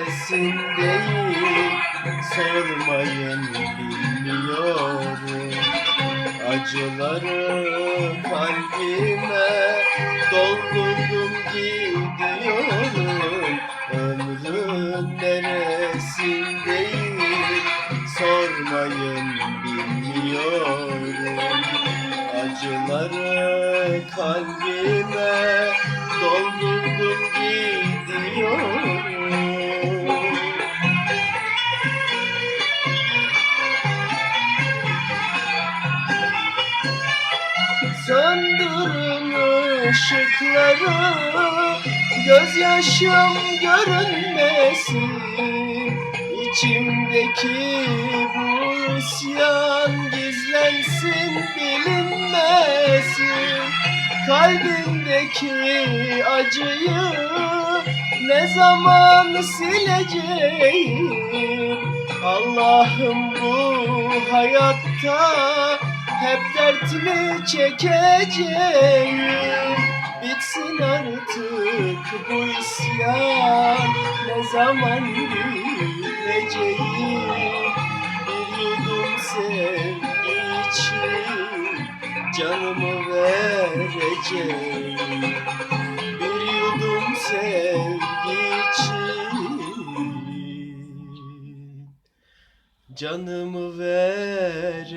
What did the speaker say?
neresindeyim? Sormayın bilmiyorum. Acıları kalbime doldurdum gidiyorum. Ömrün neresindeyim? Sormayın bilmiyorum. Acıları kalbime doldurdum Söndürün ışıkları Gözyaşım görünmesin. İçimdeki bu isyan gizlensin bilinmesin. Kalbimdeki acıyı ne zaman sileceğim Allah'ım bu hayatta hep dertimi çekeceğim. Bitsin artık bu isyan. Ne zaman bileceğim Bir yudum sevgi için Canımı vereceğim Canımı vereceğim